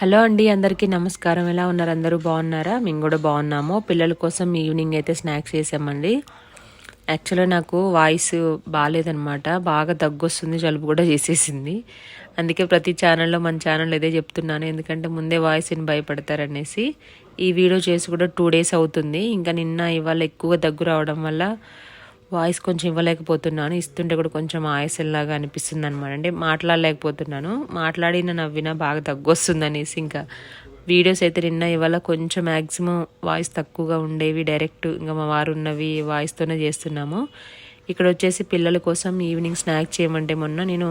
Hello అండి అందరికీ నమస్కారం. ఎలా ఉన్నారు? అందరూ బాగున్నారా? మేము కూడా బాగున్నాము. పిల్లల కోసం ఈవినింగ్ అయితే స్నాక్స్ చేసామండి. యాక్చువల్గా నాకు వాయిస్ బాగాలేదనమాట బాగా దగ్గు వస్తుంది జలుబు కూడా చేసేసింది. అందుకే ప్రతి ఛానల్లో మన ఛానల్ ఇదే చెప్తున్నాను. ఎందుకంటే ముందే వాయిస్ భయపడతారనేసి. ఈ వీడియో చేసి కూడా టూ డేస్ అవుతుంది. ఇంకా నిన్న ఇవాళ ఎక్కువ దగ్గు రావడం వల్ల వాయిస్ కొంచెం ఇవ్వలేకపోతున్నాను. ఇస్తుంటే కూడా కొంచెం ఆయాసంలాగా అనిపిస్తుంది అనమాట అంటే మాట్లాడలేకపోతున్నాను. మాట్లాడిన నవ్వినా బాగా తగ్గొస్తుంది అనేసి ఇంకా వీడియోస్ అయితే నిన్న ఇవాళ కొంచెం మ్యాక్సిమం వాయిస్ తక్కువగా ఉండేవి. డైరెక్ట్ ఇంకా మా వారు ఉన్నవి వాయిస్తోనే చేస్తున్నాము. ఇక్కడ వచ్చేసి పిల్లల కోసం ఈవినింగ్ స్నాక్ చేయమంటే మొన్న నేను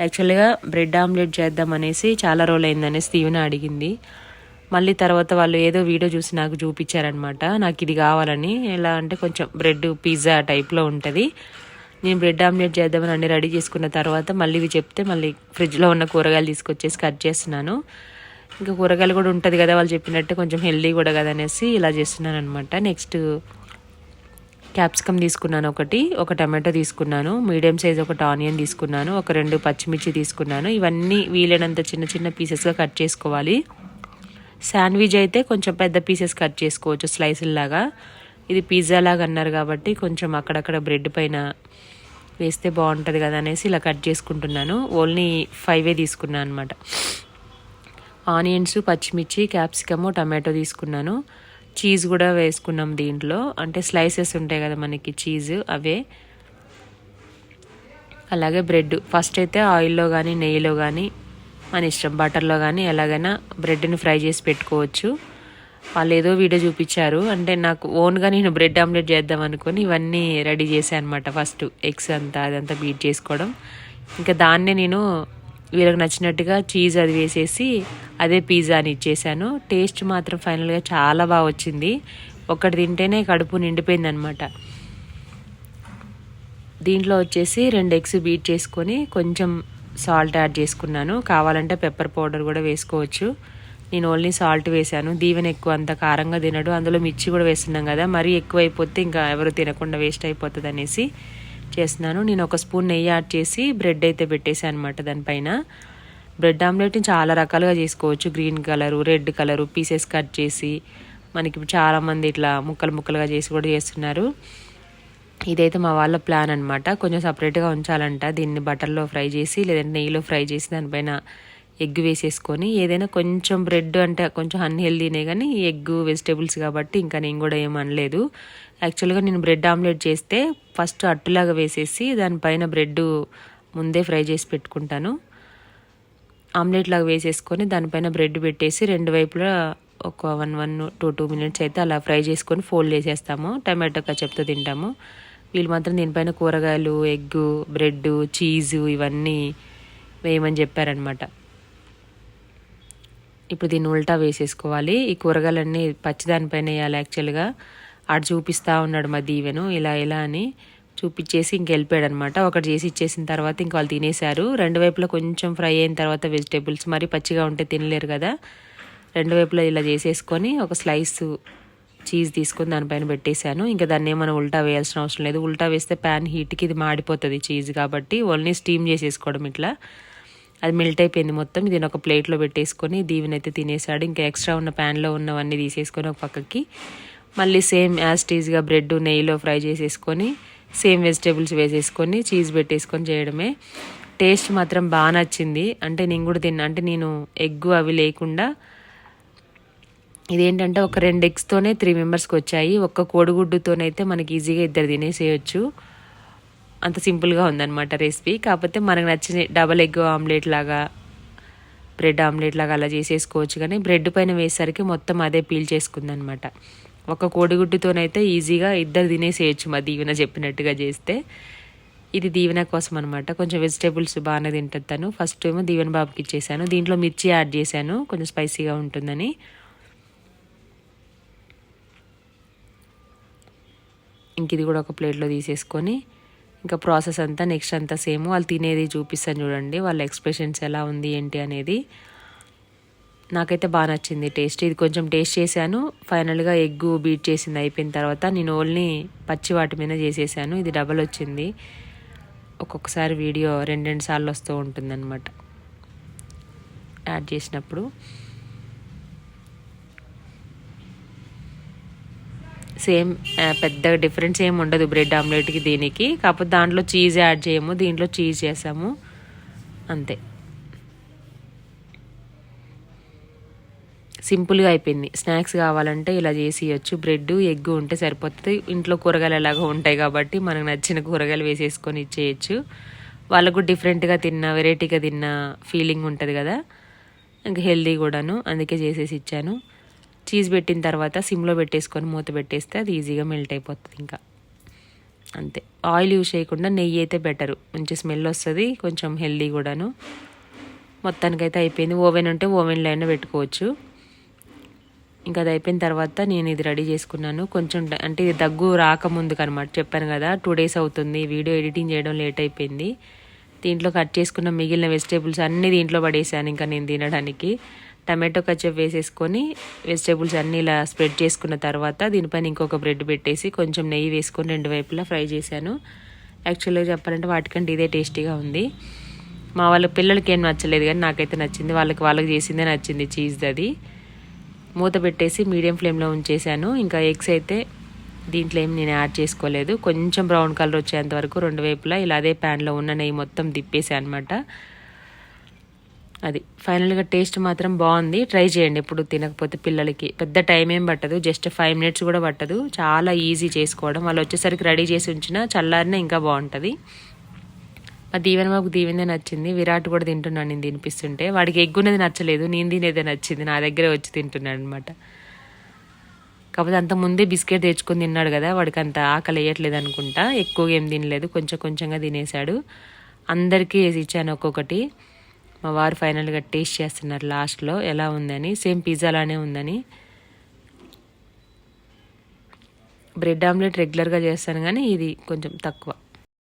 యాక్చువల్గా బ్రెడ్ ఆమ్లెట్ చేద్దాం అనేసి చాలా రోజులు అయిందనేసి దీవెన అడిగింది. మళ్ళీ తర్వాత వాళ్ళు ఏదో వీడియో చూసి నాకు చూపించారనమాట నాకు ఇది కావాలని. ఎలా అంటే కొంచెం బ్రెడ్ పిజ్జా టైప్లో ఉంటుంది. నేను బ్రెడ్ ఆమ్లెట్ చేద్దామని అన్ని రెడీ చేసుకున్న తర్వాత మళ్ళీ ఇవి చెప్తే మళ్ళీ ఫ్రిడ్జ్లో ఉన్న కూరగాయలు తీసుకొచ్చేసి కట్ చేస్తున్నాను. ఇంకా కూరగాయలు కూడా ఉంటుంది కదా వాళ్ళు చెప్పినట్టు కొంచెం హెల్దీ కూడా కదా అనేసి ఇలా చేస్తున్నాను అనమాట నెక్స్ట్ క్యాప్సికమ్ తీసుకున్నాను ఒకటి ఒక టమాటో తీసుకున్నాను మీడియం సైజ్ ఒకటి ఆనియన్ తీసుకున్నాను ఒక రెండు పచ్చిమిర్చి తీసుకున్నాను. ఇవన్నీ వీలైనంత చిన్న చిన్న పీసెస్గా కట్ చేసుకోవాలి. శాండ్విచ్ అయితే కొంచెం పెద్ద పీసెస్ కట్ చేసుకోవచ్చు స్లైసుల్లాగా ఇది పిజ్జా లాగా అన్నారు కాబట్టి కొంచెం అక్కడక్కడ బ్రెడ్ పైన వేస్తే బాగుంటుంది కదా అనేసి ఇలా కట్ చేసుకుంటున్నాను. ఓన్లీ ఫైవే తీసుకున్నాను అనమాట ఆనియన్స్ పచ్చిమిర్చి క్యాప్సికము టమాటో తీసుకున్నాను. చీజ్ కూడా వేసుకున్నాం దీంట్లో. అంటే స్లైసెస్ ఉంటాయి కదా మనకి చీజ్ అవే. అలాగే బ్రెడ్. ఫస్ట్ అయితే ఆయిల్లో కానీ నెయ్యిలో కానీ మన ఇష్టం. బటర్లో కానీ ఎలాగైనా బ్రెడ్ని ఫ్రై చేసి పెట్టుకోవచ్చు. వాళ్ళు ఏదో వీడియో చూపించారు. అంటే నాకు ఓన్గా నేను బ్రెడ్ ఆమ్లెట్ చేద్దాం అనుకొని ఇవన్నీ రెడీ చేశాను అనమాట ఫస్ట్ ఎగ్స్ అంతా అదంతా బీట్ చేసుకోవడం. ఇంకా దాన్నే నేను వీళ్ళకి నచ్చినట్టుగా చీజ్ అది వేసేసి అదే పిజ్జాని ఇచ్చేసాను. టేస్ట్ మాత్రం ఫైనల్గా చాలా బాగా వచ్చింది. ఒకటి తింటేనే కడుపు నిండిపోయింది అనమాట దీంట్లో వచ్చేసి రెండు ఎగ్స్ బీట్ చేసుకొని కొంచెం సాల్ట్ యాడ్ చేసుకున్నాను. కావాలంటే పెప్పర్ పౌడర్ కూడా వేసుకోవచ్చు. నేను ఓన్లీ సాల్ట్ వేసాను దీవెన ఎక్కువ అంత కారంగా తినడు. అందులో మిర్చి కూడా వేస్తున్నాం కదా. మరీ ఎక్కువ అయిపోతే ఇంకా ఎవరు తినకుండా వేస్ట్ అయిపోతుంది అనేసి చేస్తున్నాను. నేను ఒక స్పూన్ నెయ్యి యాడ్ చేసి బ్రెడ్ అయితే పెట్టేసాను అనమాట దానిపైన. బ్రెడ్ ఆమ్లెట్ని చాలా రకాలుగా చేసుకోవచ్చు. Green colour red colour pieces cut చేసి మనకి చాలామంది ఇట్లా ముక్కలు ముక్కలుగా చేసి కూడా చేస్తున్నారు. ఇదైతే మా వాళ్ళ ప్లాన్ అనమాట కొంచెం సపరేట్గా ఉంచాలంట. దీన్ని బటర్లో ఫ్రై చేసి లేదంటే నెయ్యిలో ఫ్రై చేసి దానిపైన ఎగ్ వేసేసుకొని ఏదైనా కొంచెం బ్రెడ్ అంటే కొంచెం అన్హెల్దీనే కానీ ఎగ్ వెజిటేబుల్స్ కాబట్టి ఇంకా నేను కూడా ఏం అనలేదు. యాక్చువల్గా నేను బ్రెడ్ ఆమ్లెట్ చేస్తే ఫస్ట్ అట్టులాగా వేసేసి దానిపైన బ్రెడ్ ముందే ఫ్రై చేసి పెట్టుకుంటాను. ఆమ్లెట్ లాగా వేసేసుకొని దానిపైన బ్రెడ్ పెట్టేసి రెండు వైపులా ఒక one one two two minutes అయితే అలా ఫ్రై చేసుకొని ఫోల్డ్ చేసేస్తాము. టమాటో కచప్తో తింటాము. వీళ్ళు మాత్రం దీనిపైన కూరగాయలు ఎగ్గు బ్రెడ్ చీజు ఇవన్నీ వేయమని చెప్పారనమాట ఇప్పుడు దీన్ని ఉల్టా వేసేసుకోవాలి. ఈ కూరగాయలన్నీ పచ్చిదానిపైన వేయాలి యాక్చువల్గా. ఆడు చూపిస్తూ ఉన్నాడు మా దీవెను ఇలా ఇలా అని చూపించేసి ఇంక వెళ్ళిపోయాడు ఒకటి చేసి ఇచ్చేసిన తర్వాత ఇంక వాళ్ళు తినేశారు. రెండు వైపులా కొంచెం ఫ్రై అయిన తర్వాత వెజిటేబుల్స్ మరి పచ్చిగా ఉంటే తినలేరు కదా. రెండు వైపులా ఇలా చేసేసుకొని ఒక స్లైస్ చీజ్ తీసుకొని దానిపైన పెట్టేశాను. ఇంకా దాన్ని ఏమైనా ఉల్టా వేయాల్సిన అవసరం లేదు. ఉల్టా వేస్తే ప్యాన్ హీట్కి ఇది మాడిపోతుంది చీజ్ కాబట్టి ఓన్లీ స్టీమ్ చేసేసుకోవడం ఇట్లా. అది మెల్ట్ అయిపోయింది మొత్తం. దీని ఒక ప్లేట్లో పెట్టేసుకొని దీవెనైతే తినేసాడు ఇంకా ఎక్స్ట్రా ఉన్న ప్యాన్లో ఉన్నవన్నీ తీసేసుకొని ఒక పక్కకి మళ్ళీ సేమ్ యాజ్ టీజ్గా బ్రెడ్ నెయ్యిలో ఫ్రై చేసేసుకొని సేమ్ వెజిటేబుల్స్ వేసేసుకొని చీజ్ పెట్టేసుకొని చేయడమే. టేస్ట్ మాత్రం బాగా నచ్చింది. అంటే నేను కూడా తిన్నా. అంటే నేను ఎగ్ అవి లేకుండా ఇదేంటంటే ఒక రెండు ఎగ్స్తోనే త్రీ మెంబర్స్కి వచ్చాయి. ఒక్క కోడిగుడ్డుతోనైతే మనకి ఈజీగా ఇద్దరు తినేసేయచ్చు. అంత సింపుల్గా ఉందన్నమాట రెసిపీ కాకపోతే మనకు నచ్చిన డబల్ ఎగ్ ఆమ్లెట్ లాగా బ్రెడ్ ఆమ్లెట్ లాగా అలా చేసేసుకోవచ్చు. కానీ బ్రెడ్ పైన వేసేసరికి మొత్తం అదే పీల్ చేసుకుందనమాట ఒక కోడిగుడ్డుతోనైతే ఈజీగా ఇద్దరు తినేసేయచ్చు మా దీవెన చెప్పినట్టుగా చేస్తే. ఇది దీవెన కోసం అనమాట కొంచెం వెజిటేబుల్స్ బాగానే తింటుంది తను. ఫస్ట్ ఏమో దీవెన బాబుకి ఇచ్చేసాను. దీంట్లో మిర్చి యాడ్ చేశాను. కొంచెం స్పైసీగా ఉంటుందని. ఇంక ఇది కూడా ఒక ప్లేట్లో తీసేసుకొని ఇంకా ప్రాసెస్ అంతా నెక్స్ట్ అంతా సేమ్ వాళ్ళు తినేది చూపిస్తాను చూడండి వాళ్ళ ఎక్స్ప్రెషన్స్ ఎలా ఉంది ఏంటి అనేది. నాకైతే బాగా నచ్చింది టేస్ట్. ఇది కొంచెం టేస్ట్ చేశాను. ఫైనల్గా ఎగ్గు బీట్ చేసింది అయిపోయిన తర్వాత నేను ఓన్లీ పచ్చి వాటి మీద చేసేసాను. ఇది డబల్ వచ్చింది. ఒక్కొక్కసారి వీడియో రెండు రెండు సార్లు వస్తూ ఉంటుందన్నమాట. యాడ్ చేసినప్పుడు. సేమ్ పెద్ద పెద్దగా డిఫరెన్స్ ఏమి ఉండదు బ్రెడ్ ఆమ్లెట్కి దీనికి. కాకపోతే దాంట్లో చీజ్ యాడ్ చేయము దీంట్లో చీజ్ చేసాము. అంతే. సింపుల్గా అయిపోయింది. స్నాక్స్ కావాలంటే ఇలా చేసి ఇవ్వచ్చు బ్రెడ్ ఎగ్ ఉంటే సరిపోతుంది. ఇంట్లో కూరగాయలు ఎలాగో ఉంటాయి కాబట్టి మనకు నచ్చిన కూరగాయలు వేసేసుకొని ఇచ్చేయచ్చు. వాళ్ళకు డిఫరెంట్గా తిన్న వెరైటీగా తిన్న ఫీలింగ్ ఉంటుంది కదా. ఇంకా హెల్దీ కూడాను. అందుకే చేసేసి ఇచ్చాను. చీజ్ పెట్టిన తర్వాత సిమ్లో పెట్టేసుకొని మూత పెట్టేస్తే అది ఈజీగా మెల్ట్ అయిపోతుంది ఇంకా. అంతే. ఆయిల్ యూస్ చేయకుండా నెయ్యి అయితే బెటరు మంచి స్మెల్ వస్తుంది కొంచెం హెల్దీ కూడాను. మొత్తానికైతే అయిపోయింది. ఓవెన్ ఉంటే ఓవెన్లో అయినా పెట్టుకోవచ్చు. ఇంకా అది అయిపోయిన తర్వాత నేను ఇది రెడీ చేసుకున్నాను. కొంచెం అంటే ఇది దగ్గు రాకముందు కనమాట చెప్పాను కదా టూ డేస్ అవుతుంది. వీడియో ఎడిటింగ్ చేయడం లేట్ అయిపోయింది. దీంట్లో కట్ చేసుకున్న మిగిలిన వెజిటేబుల్స్ అన్నీ దీంట్లో పడేసాను ఇంకా నేను తినడానికి. టమాటో కచ్చప్ వేసేసుకొని వెజిటేబుల్స్ అన్నీ ఇలా స్ప్రెడ్ చేసుకున్న తర్వాత దీనిపైన ఇంకొక బ్రెడ్ పెట్టేసి కొంచెం నెయ్యి వేసుకొని రెండు వైపులా ఫ్రై చేశాను. యాక్చువల్గా చెప్పాలంటే వాటికంటే ఇదే టేస్టీగా ఉంది. మా వాళ్ళ పిల్లలకి ఏం నచ్చలేదు కానీ నాకైతే నచ్చింది. వాళ్ళకి వాళ్ళకి చేసిందే నచ్చింది చీజ్ది అది. మూత పెట్టేసి మీడియం ఫ్లేమ్లో ఉంచేసాను ఇంకా ఎగ్స్ అయితే దీంట్లో ఏం నేను యాడ్ చేసుకోలేదు. కొంచెం బ్రౌన్ కలర్ వచ్చేంత వరకు రెండు వైపులా ఇలా అదే ప్యాన్లో ఉన్న నెయ్యి మొత్తం తిప్పేసాను అనమాట అది. ఫైనల్గా టేస్ట్ మాత్రం బాగుంది. ట్రై చేయండి ఎప్పుడు తినకపోతే పిల్లలకి. పెద్ద టైం ఏం పట్టదు. జస్ట్ ఫైవ్ మినిట్స్ కూడా పట్టదు. చాలా ఈజీ చేసుకోవడం. వాళ్ళు వచ్చేసరికి రెడీ చేసి ఉంచిన చల్లారిన ఇంకా బాగుంటుంది. మా దీవెన మాకు దీవెనే నచ్చింది. విరాట్ కూడా తింటున్నాను నేను తినిపిస్తుంటే. వాడికి ఎగ్గున్నది నచ్చలేదు. నేను తినేదే నచ్చింది. నా దగ్గరే వచ్చి తింటున్నాడు అనమాట కాకపోతే అంత ముందే బిస్కెట్ తెచ్చుకొని తిన్నాడు కదా. వాడికి అంత ఆకలి వేయట్లేదు అనుకుంటా. ఎక్కువగా ఏం తినలేదు. కొంచెం కొంచెంగా తినేశాడు. అందరికీ వేసి ఇచ్చాను ఒక్కొక్కటి. మా వారు ఫైనల్గా టేస్ట్ చేస్తున్నారు లాస్ట్లో. ఎలా ఉందని? సేమ్ పిజ్జాలానే ఉందని. బ్రెడ్ ఆమ్లెట్ రెగ్యులర్గా చేస్తాను కానీ ఇది కొంచెం తక్కువ.